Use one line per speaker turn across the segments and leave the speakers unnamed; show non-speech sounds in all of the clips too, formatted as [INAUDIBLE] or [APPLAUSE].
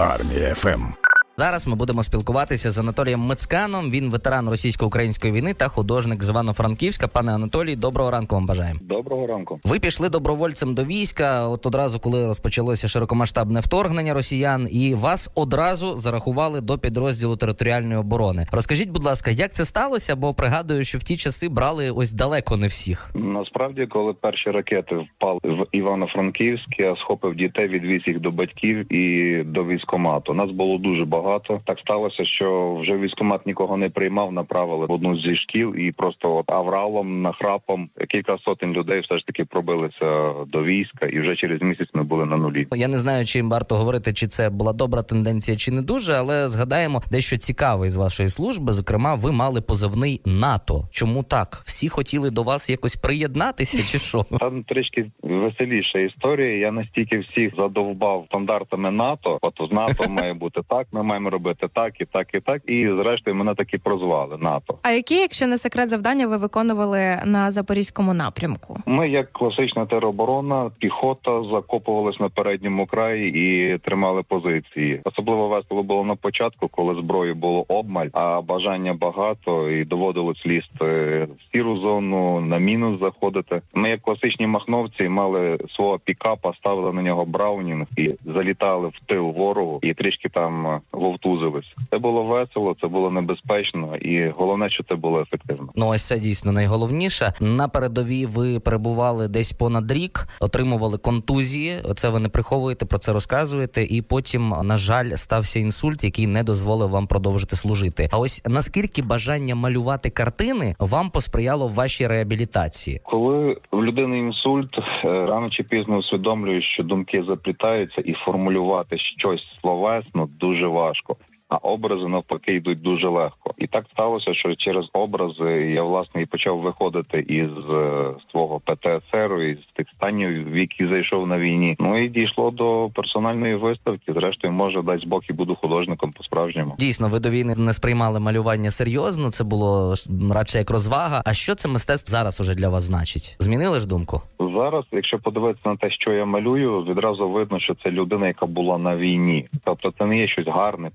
Армія ФМ.
Зараз ми будемо спілкуватися з Анатолієм Мицканом. Він ветеран російсько-української війни та художник з Івано-Франківська. Пане Анатолій, доброго ранку вам бажаємо.
Доброго ранку.
Ви пішли добровольцем до війська. От одразу, коли розпочалося широкомасштабне вторгнення росіян, і вас одразу зарахували до підрозділу територіальної оборони. Розкажіть, будь ласка, як це сталося? Бо пригадую, що в ті часи брали ось далеко не всіх.
Насправді, коли перші ракети впали в Івано-Франківськ, я схопив дітей, відвіз їх до батьків і до військомату. Нас було дуже багато. Так сталося, що вже військомат нікого не приймав, направили в одну зі шкіл, і просто от авралом, нахрапом кілька сотень людей все ж таки пробилися до війська, і вже через місяць ми були на нулі.
Я не знаю, чи варто говорити, чи це була добра тенденція, чи не дуже, але згадаємо дещо цікаве з вашої служби. Зокрема, ви мали позивний НАТО. Чому так? Всі хотіли до вас якось приєднатися, чи що? [LAUGHS]
Там трішки веселіша історія. Я настільки всіх задовбав стандартами НАТО. От з НАТО має бути так. Ми маємо робити так і так, і так. І зрештою мене таки прозвали НАТО.
А які, якщо не секрет, завдання ви виконували на запорізькому напрямку?
Ми, як класична тероборона, піхота закопувалась на передньому краї і тримали позиції. Особливо весело було на початку, коли зброї було обмаль, а бажання багато, і доводилось лізти в сіру зону, на мінус заходити. Ми, як класичні махновці, мали свого пікапа, ставили на нього браунінг і залітали в тил ворогу, і трішки там е, вовтузились. Це було весело, це було небезпечно, і головне, що це було ефективно.
Ну ось це дійсно найголовніше. На передовій ви перебували десь понад рік, отримували контузії. Це ви не приховуєте, про це розказуєте. І потім, на жаль, стався інсульт, який не дозволив вам продовжити служити. А ось наскільки бажання малювати картини вам посприяло в вашій реабілітації?
Коли в людини інсульт, е, рано чи пізно усвідомлюєш, що думки заплітаються, і формулювати щось словесно дуже важко. ciężko. А образи навпаки йдуть дуже легко, і так сталося, що через образи я власне і почав виходити із е, свого ПТСР, із тих станів, в які зайшов на війні. Ну і дійшло до персональної виставки. Зрештою, може дасть Бог і буду художником по справжньому.
Дійсно, ви до війни не сприймали малювання серйозно. Це було радше як розвага. А що це мистецтво зараз уже для вас значить? Змінили ж думку?
Зараз, якщо подивитися на те, що я малюю, відразу видно, що це людина, яка була на війні. Тобто, це не є щось гарне,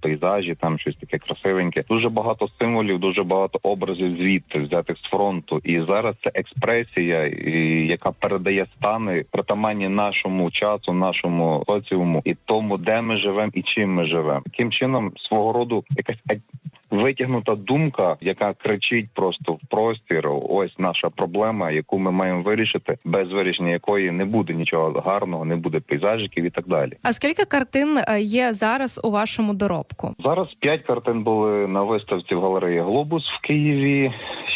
пейзажі, там щось таке красивеньке. Дуже багато символів, дуже багато образів звідти взятих з фронту. І зараз це експресія, яка передає стани притаманні нашому часу, нашому соціуму і тому, де ми живемо і чим ми живемо. Таким чином, свого роду якась витягнута думка, яка кричить просто в простір. Ось наша проблема, яку ми маємо вирішити, без вирішення якої не буде нічого гарного, не буде пейзажиків і так далі.
А скільки картин е, є зараз у вашому доробку?
Зараз п'ять картин були на виставці в галереї Глобус в Києві.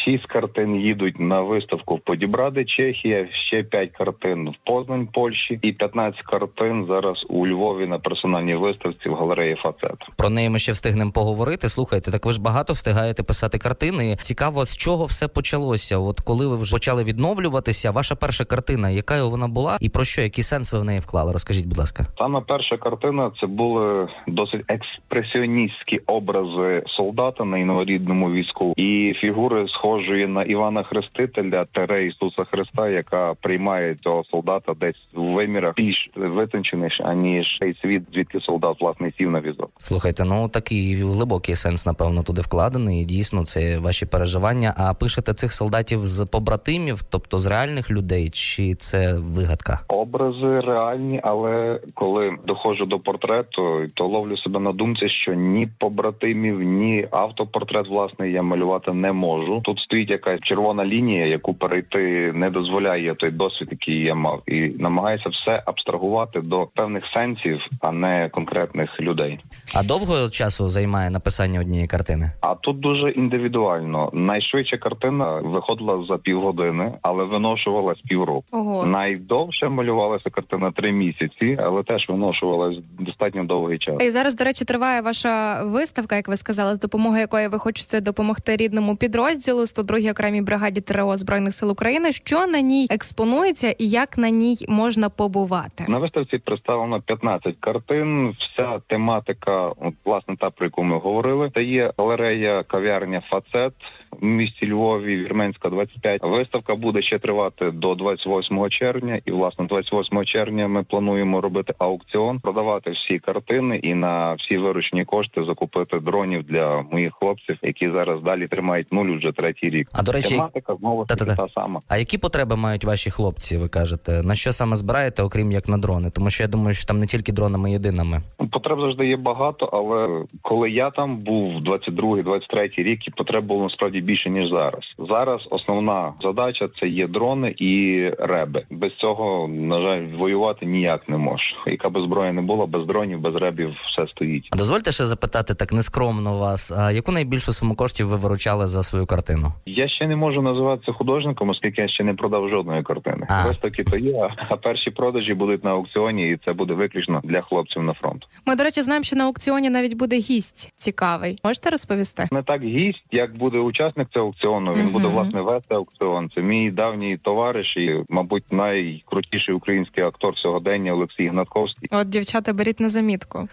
Шість картин їдуть на виставку в Подібради, Чехія. Ще п'ять картин в Познань, Польщі, і 15 картин зараз у Львові на персональній виставці в галереї Фацет.
Про неї ми ще встигнемо поговорити. Слухайте, так ви ж багато встигаєте писати картини. Цікаво, з чого все почалося. От коли ви вже почали відновлюватися, ваша перша картина, яка вона була, і про що, який сенс ви в неї вклали? Розкажіть, будь ласка.
Саме перша картина це були досить експресіоністські образи солдата на інвалідному візку і фігури схожої на Івана Хрестителя Тере Ісуса Христа, яка приймає цього солдата десь в вимірах більш витончених, аніж цей світ, звідки солдат власне сів на візок.
Слухайте, ну такий глибокий сенс, напевно, туди вкладений. І дійсно, це ваші переживання. А пишете цих солдатів з побратимів, тобто з реальних людей, чи це вигадка?
Образи реальні, але коли доходжу до портрету, то ловлю себе на думці, що ні побратимів, ні автопортрет власне я малювати не можу. Тут стоїть якась червона лінія, яку перейти не дозволяє той досвід, який я мав, і намагаюся все абстрагувати до певних сенсів, а не конкретних людей.
А довго часу займає написання однієї картини?
А тут дуже індивідуально. Найшвидша картина виходила за півгодини, але виношувалась півроку.
Ого,
Найдовше малювалася картина три місяці, але теж виношувалась достатньо довгий час.
і зараз, до речі, триває ваша виставка, як ви сказали, з допомогою якої ви хочете допомогти рідному підрозділу 102-й окремій бригаді ТРО збройних сил України. Що на ній експонується і як на ній можна побувати?
На виставці представлено 15 картин. Вся тематика, от, власне, та про яку ми говорили, це є галерея кав'ярня Фацет. в місті Львові, Вірменська 25. Виставка буде ще тривати до 28 червня. І власне 28 червня ми плануємо робити аукціон, продавати всі картини і на всі виручні кошти закупити дронів для моїх хлопців, які зараз далі тримають нуль вже третій рік.
А до речі,
Тематика знову
Та-та-та.
та сама.
а які потреби мають ваші хлопці? Ви кажете, на що саме збираєте, окрім як на дрони? Тому що я думаю, що там не тільки дронами єдиними.
Потреб завжди є багато, але коли я там був 22-23 рік, і потреб було насправді більше ніж зараз. Зараз основна задача це є дрони і реби. Без цього на жаль воювати ніяк не можеш. Яка би зброя не була, без дронів, без ребів все стоїть.
А дозвольте ще запитати так нескромно вас. А яку найбільшу суму коштів ви виручали за свою картину?
Я ще не можу називатися художником, оскільки я ще не продав жодної картини.
А.
Виставки то є, а перші продажі будуть на аукціоні, і це буде виключно для хлопців на фронт.
Ми, до речі, знаємо, що на аукціоні навіть буде гість цікавий. Можете розповісти?
не так гість, як буде учасник цього аукціону. Він
Мгм.
буде власне вести аукціон. Це мій давній товариш і, мабуть, найкрутіший український актор сьогодення Олексій Гнатковський.
От дівчата, беріть на замітку.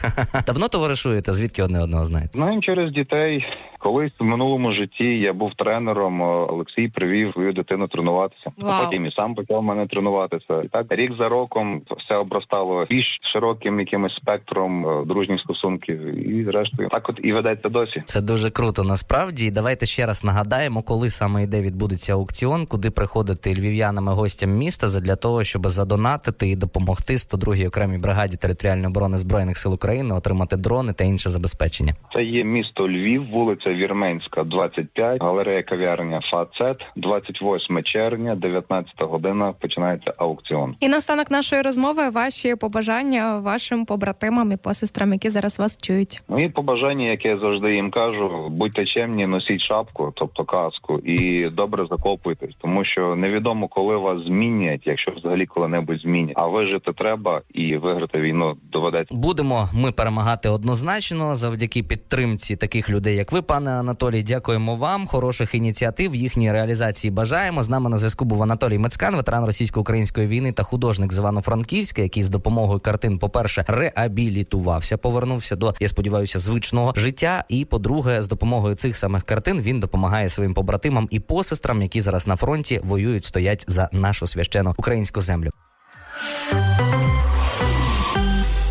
Давно товаришуєте? Звідки одне одного знаєте?
Знаємо через дітей. Колись в минулому житті я був тренером. О, Олексій привів свою дитину тренуватися.
Вау.
Потім і сам почав мене тренуватися. І так рік за роком все обростало більш широким якимось спектром е, дружніх стосунків. І зрештою, так от і ведеться досі.
Це дуже круто. Насправді, І давайте ще раз нагадаємо, коли саме йде відбудеться аукціон, куди приходити львів'янами гостям міста для того, щоб задонатити і допомогти 102-й окремій бригаді територіальної оборони збройних сил України отримати дрони та інше забезпечення.
Це є місто Львів, вулиця Вірменська, 25, галерея кав'ярня Фацет, 28 червня, 19 година. Починається аукціон.
І наостанок нашої розмови ваші побажання вашим побратимам і посестрам, які зараз вас чують.
Мої побажання, яке я завжди їм кажу, будьте чемні, носіть шапку, тобто каску, і добре закопуйтесь, тому що невідомо, коли вас змінять, якщо взагалі коли-небудь змінять. А вижити треба і виграти війну доведеться.
Будемо ми перемагати однозначно завдяки підтримці таких людей, як ви, пане Анатолій. Дякуємо вам. Хороших ініціатив. Їхній реалізації бажаємо. З нами на зв'язку був Анатолій Мицкан, ветеран російсько-української війни та художник з Івано-Франківська, який з допомогою картин, по-перше, реабілітувався, повернувся до, я сподіваюся, звичного життя. І по-друге, з допомогою цих самих картин він допомагає своїм побратимам і посестрам, які зараз на фронті воюють, стоять за нашу священну українську землю.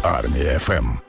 Армія ФМ.